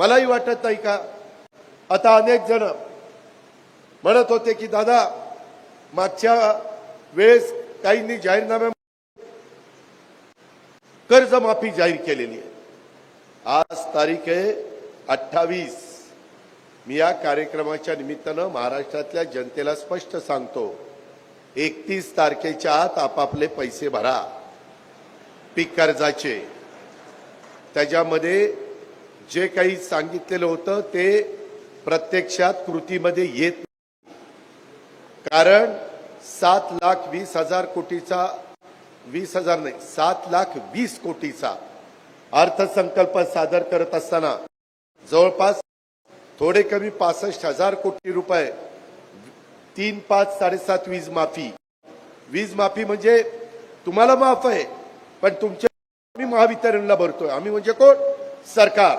मलाही वाटत नाही का? आता अनेक जण म्हणत होते की दादा मागच्या वेळेस काहींनी जाहीरनाम्या कर्जमाफी जाहीर केलेली आहे. आज तारीख आहे अठ्ठावीस. मी या कार्यक्रमाच्या निमित्तानं महाराष्ट्रातल्या जनतेला स्पष्ट सांगतो एकतीस तारखेच्या आत आपापले पैसे भरा. पीक कर्जाचे. त्याच्यामध्ये जे काही सांगितलेलं होतं ते प्रत्यक्षात कृतीमध्ये येत नाही. कारण सात लाख वीस हजार कोटीचा वीस हजार नाही सात लाख वीस कोटीचा अर्थसंकल्प सादर करत असताना जवळपास थोडे कमी पासष्ट हजार कोटी रुपये तीन पाच साडेसात वीज माफी. वीज माफी म्हणजे तुम्हाला माफ आहे पण तुमच्या आम्ही महावितरणला भरतोय. आम्ही म्हणजे कोण? सरकार.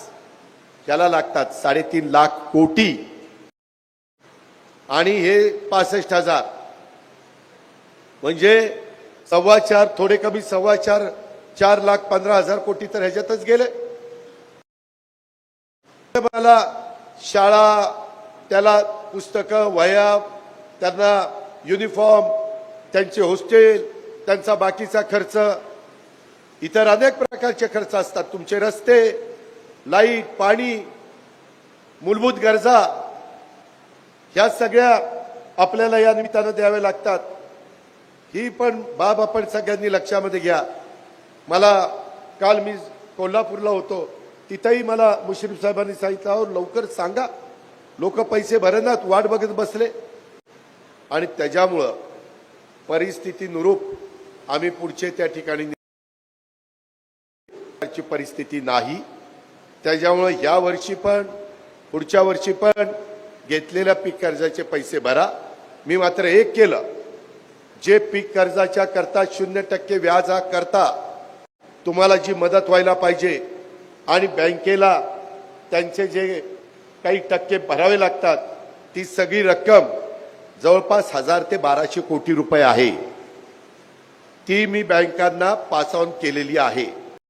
त्याला लागतात साडेतीन लाख कोटी. आणि हे पासष्ट हजार. म्हणजे सव्वा चार थोडे कमी सव्वा चार चार लाख पंधरा हजार कोटी तर ह्याच्यातच गेले. मला शाळा त्याला पुस्तकं वया त्यांना युनिफॉर्म त्यांचे हॉस्टेल त्यांचा बाकीचा खर्च इतर अनेक प्रकारचे खर्च असतात. तुमचे रस्ते लाइट पाणी मूलभूत गरजा ह्या सगळ्या आपल्याला या निमित्तानं द्याव्या लागतात. ही पण बाब आपण सगळ्यांनी लक्षामध्ये घ्या. मला काल मी कोल्हापूरला होतो. तिथंही मला मुश्रीफ साहेबांनी सांगितलं हो लवकर सांगा. लोक पैसे भरनात वाट बघत बसले. आणि त्याच्यामुळं परिस्थितीनुरूप आम्ही पुढचे त्या ठिकाणी परिस्थिती नाही. त्याच्यामुळे या वर्षी पण पुढच्या वर्षी पण घेतलेल्या पीक कर्जाचे पैसे भरा. मी मात्र एक केलं. जे पीक कर्जाच्या करता शून्य टक्के व्याज हा करता तुम्हाला जी मदत व्हायला पाहिजे आणि बँकेला त्यांचे जे काही टक्के भरावे लागतात ती सगळी रक्कम जवळपास हजार ते बाराशे कोटी रुपये आहे. ती मी बँकांना पास ऑन केलेली आहे.